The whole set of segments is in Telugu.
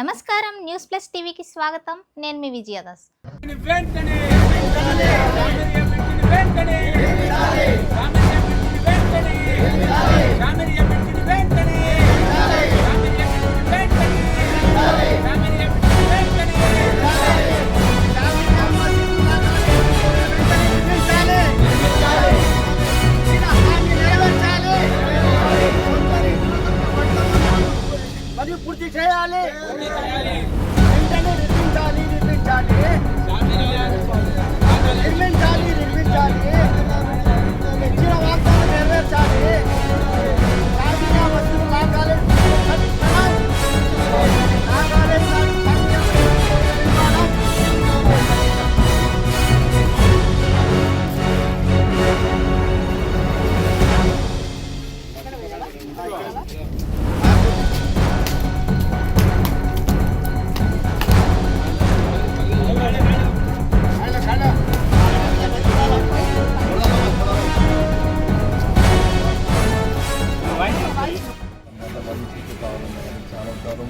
నమస్కారం న్యూస్ ప్లస్ టీవీకి స్వాగతం నేను మీ విజయదాస్ వెంటనే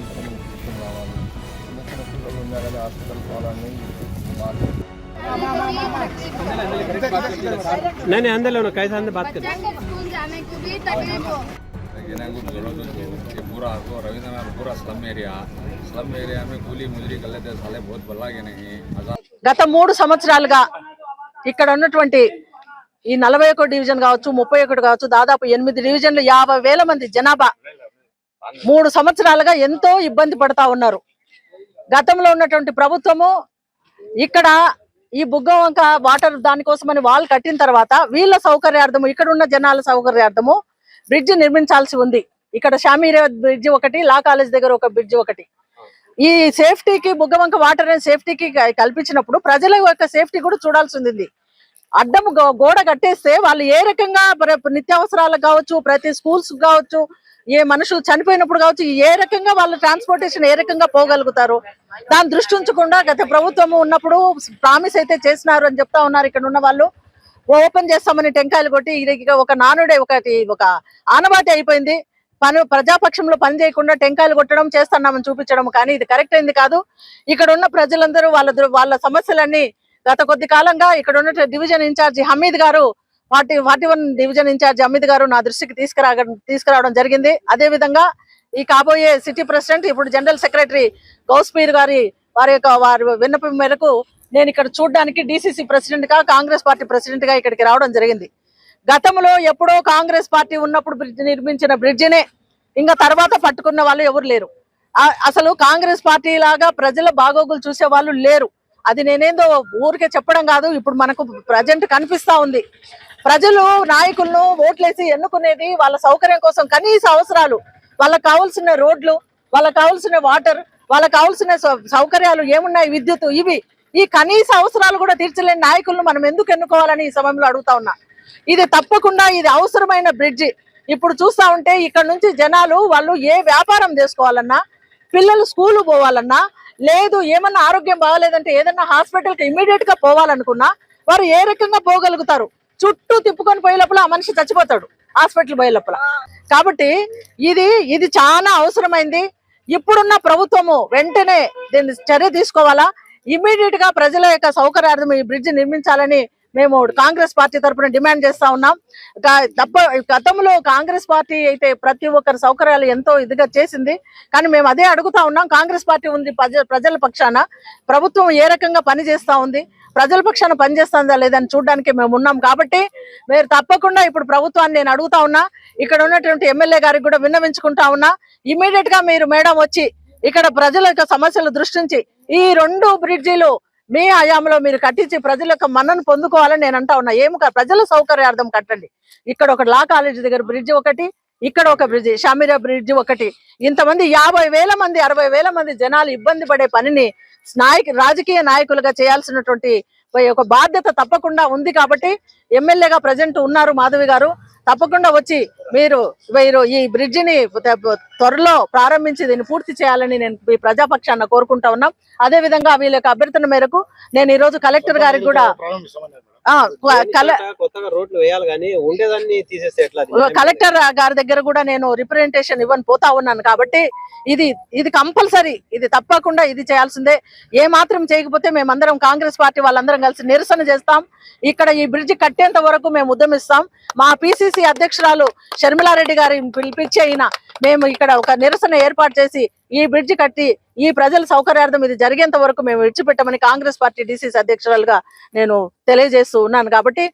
చాలా గౌరవం తీసుకుని రావాలి చిన్న చిన్న పిల్లలు ఉన్నా కానీ హాస్పిటల్ పోవాలని మాట్లాడుతున్నాను नहीं नहीं अंदर लो ना कैसे अंदर बात कर स्कूल जाने को भी तकलीफ हो लेकिन हमको जरूरत है ये पूरा आपको रविंद्र नगर पूरा स्लम एरिया स्लम एरिया में కూలీ मुजरी कर लेते हैं साले बहुत भला के नहीं हजार గత మూడు సంవత్సరాలుగా ఇక్కడ ఉన్నటువంటి ఈ నలభై ఒకటి డివిజన్ కావచ్చు ముప్పై ఒకటి కావచ్చు దాదాపు ఎనిమిది డివిజన్లు యాభై వేల మంది జనాభా మూడు సంవత్సరాలుగా ఎంతో ఇబ్బంది పడతా ఉన్నారు. గతంలో ఉన్నటువంటి ప్రభుత్వము ఇక్కడ ఈ బుగ్గవంక వాటర్ దానికోసమని వాల్ కట్టిన తర్వాత వీళ్ళ సౌకర్యార్థము ఇక్కడ ఉన్న జనాల సౌకర్యార్థము బ్రిడ్జ్ నిర్మించాల్సి ఉంది. ఇక్కడ షామీరే బ్రిడ్జ్ ఒకటి లా కాలేజ్ దగ్గర ఒక బ్రిడ్జ్ ఒకటి. ఈ సేఫ్టీకి బుగ్గవంక వాటర్ అనే సేఫ్టీకి కల్పించినప్పుడు ప్రజల యొక్క సేఫ్టీ కూడా చూడాల్సి ఉంది అడ్డం గోడ కట్టేస్తే వాళ్ళు ఏ రకంగా నిత్యావసరాలకు కావచ్చు ప్రతి స్కూల్స్ కావచ్చు ఏ మనుషులు చనిపోయినప్పుడు కావచ్చు ఏ రకంగా వాళ్ళ ట్రాన్స్పోర్టేషన్ ఏ రకంగా పోగలుగుతారు? దాని దృష్టి ఉంచకుండా గత ప్రభుత్వం ఉన్నప్పుడు ప్రామిస్ అయితే చేసినారు అని చెప్తా ఉన్నారు ఇక్కడ ఉన్న వాళ్ళు. ఓపెన్ చేస్తామని టెంకాయలు కొట్టి ఇది ఒక నానుడే ఒకటి ఒక ఆనవాటి అయిపోయింది. పని ప్రజాపక్షంలో పని చేయకుండా టెంకాయలు కొట్టడం చేస్తున్నామని చూపించడం కానీ ఇది కరెక్ట్ అయింది కాదు. ఇక్కడ ఉన్న ప్రజలందరూ వాళ్ళ వాళ్ళ సమస్యలన్నీ గత కొద్ది కాలంగా ఇక్కడ ఉన్న డివిజన్ ఇన్ఛార్జి హమీద్ గారు forty forty one division incharge Amit గారు నా దృష్టికి తీసుకురాగ తీసుకురావడం జరిగింది. అదే విధంగా ఈ కాబోయే సిటీ ప్రెసిడెంట్ ఇప్పుడు జనరల్ సెక్రటరీ గౌస్పీర్ గారి వారి యొక్క వారి విన్నపం మేరకు నేను ఇక్కడ చూడడానికి డిసిసి ప్రెసిడెంట్గా కాంగ్రెస్ పార్టీ ప్రెసిడెంట్గా ఇక్కడికి రావడం జరిగింది. గతంలో ఎప్పుడో కాంగ్రెస్ పార్టీ ఉన్నప్పుడు బ్రిడ్జ్ నిర్మించిన బ్రిడ్జినే ఇంకా తర్వాత పట్టుకున్న వాళ్ళు ఎవరు లేరు. అసలు కాంగ్రెస్ పార్టీ లాగా ప్రజల బాగోగులు చూసే వాళ్ళు లేరు. అది నేనేందో ఊరికే చెప్పడం కాదు ఇప్పుడు మనకు ప్రజెంట్ కనిపిస్తా ఉంది. ప్రజలు నాయకులను ఓట్లేసి ఎన్నుకునేది వాళ్ళ సౌకర్యం కోసం కనీస అవసరాలు. వాళ్ళకి కావాల్సిన రోడ్లు వాళ్ళకి కావాల్సిన వాటర్ వాళ్ళకి కావాల్సిన సౌ- సౌకర్యాలు ఏమున్నాయి? విద్యుత్ ఇవి. ఈ కనీస అవసరాలు కూడా తీర్చలేని నాయకులను మనం ఎందుకు ఎన్నుకోవాలని ఈ సమయంలో అడుగుతా ఉన్నా. ఇది తప్పకుండా ఇది అవసరమైన బ్రిడ్జి. ఇప్పుడు చూస్తా ఉంటే ఇక్కడ నుంచి జనాలు వాళ్ళు ఏ వ్యాపారం చేసుకోవాలన్నా పిల్లలు స్కూలు పోవాలన్నా లేదు ఏమన్నా ఆరోగ్యం బాగాలేదంటే ఏదన్నా హాస్పిటల్కి ఇమీడియట్గా పోవాలనుకున్నా వారు ఏ రకంగా పోగలుగుతారు? చుట్టూ తిప్పుకొని పోయే లోపల ఆ మనిషి చచ్చిపోతాడు హాస్పిటల్ పోయే లోపల కాబట్టి ఇది ఇది చాలా అవసరమైంది. ఇప్పుడున్న ప్రభుత్వము వెంటనే దీన్ని చర్య తీసుకోవాలా? ఇమీడియట్గా ప్రజల యొక్క సౌకర్యార్థం ఈ బ్రిడ్జ్ నిర్మించాలని మేము కాంగ్రెస్ పార్టీ తరపున డిమాండ్ చేస్తా ఉన్నాం. తప్ప గతంలో కాంగ్రెస్ పార్టీ అయితే ప్రతి ఒక్కరి సౌకర్యాలు ఎంతో ఇదిగా చేసింది. కానీ మేము అదే అడుగుతా ఉన్నాం. కాంగ్రెస్ పార్టీ ఉంది ప్రజ- ప్రజల పక్షాన. ప్రభుత్వం ఏ రకంగా పని చేస్తా ఉంది? ప్రజల పక్షాన పనిచేస్తుందా లేదని చూడడానికి మేము ఉన్నాం కాబట్టి మీరు తప్పకుండా ఇప్పుడు ప్రభుత్వాన్ని నేను అడుగుతా ఉన్నా ఇక్కడ ఉన్నటువంటి ఎమ్మెల్యే గారికి కూడా విన్నవించుకుంటా ఉన్నా ఇమీడియట్గా మీరు మేడం వచ్చి ఇక్కడ ప్రజల యొక్క సమస్యలు దృష్టించి ఈ రెండు బ్రిడ్జిలు మీ హయాంలో మీరు కట్టించి ప్రజల యొక్క మన్నను పొందుకోవాలని నేను అంటా ఉన్నా. ఏమి ప్రజల సౌకర్యార్థం కట్టండి. ఇక్కడ ఒక లా కాలేజ్ దగ్గర బ్రిడ్జ్ ఒకటి ఇక్కడ ఒక బ్రిడ్జ్ షామిరా బ్రిడ్జ్ ఒకటి. ఇంతమంది యాభై వేల మంది అరవై వేల మంది జనాలు ఇబ్బంది పడే పనిని నాయక రాజకీయ నాయకులుగా చేయాల్సినటువంటి ఒక బాధ్యత తప్పకుండా ఉంది కాబట్టి ఎమ్మెల్యేగా ప్రజెంట్ ఉన్నారు మాధవి గారు. తప్పకుండా వచ్చి మీరు మీరు ఈ బ్రిడ్జిని త్వరలో ప్రారంభించి దీన్ని పూర్తి చేయాలని నేను ఈ ప్రజాపక్షాన్ని కోరుకుంటా ఉన్నాం. అదే విధంగా వీళ్ళ యొక్క అభ్యర్థన మేరకు నేను ఈ రోజు కలెక్టర్ గారికి కూడా కలెక్టర్ గారి దగ్గర కూడా నేను రిప్రజెంటేషన్ ఇవ్వని పోతా ఉన్నాను కాబట్టి ఇది ఇది కంపల్సరీ ఇది తప్పకుండా ఇది చేయాల్సిందే. ఏ మాత్రం చేయకపోతే మేమందరం కాంగ్రెస్ పార్టీ వాళ్ళందరం కలిసి నిరసన చేస్తాం. ఇక్కడ ఈ బ్రిడ్జ్ కట్టేంత వరకు మేము ఉద్యమిస్తాం. మా పిసిసి అధ్యక్షురాలు షర్మిలారెడ్డి గారి పిలిపించి అయినా మేము ఇక్కడ ఒక నిరసన ఏర్పాటు చేసి ఈ బ్రిడ్జ్ కట్టి ఈ ప్రజల సౌకర్యార్థం ఇది జరిగేంత వరకు మేము విడిచిపెట్టమని కాంగ్రెస్ పార్టీ డిసిసి అధ్యక్షురాలుగా నేను తెలియజేస్తూ ఉన్నాను. కాబట్టి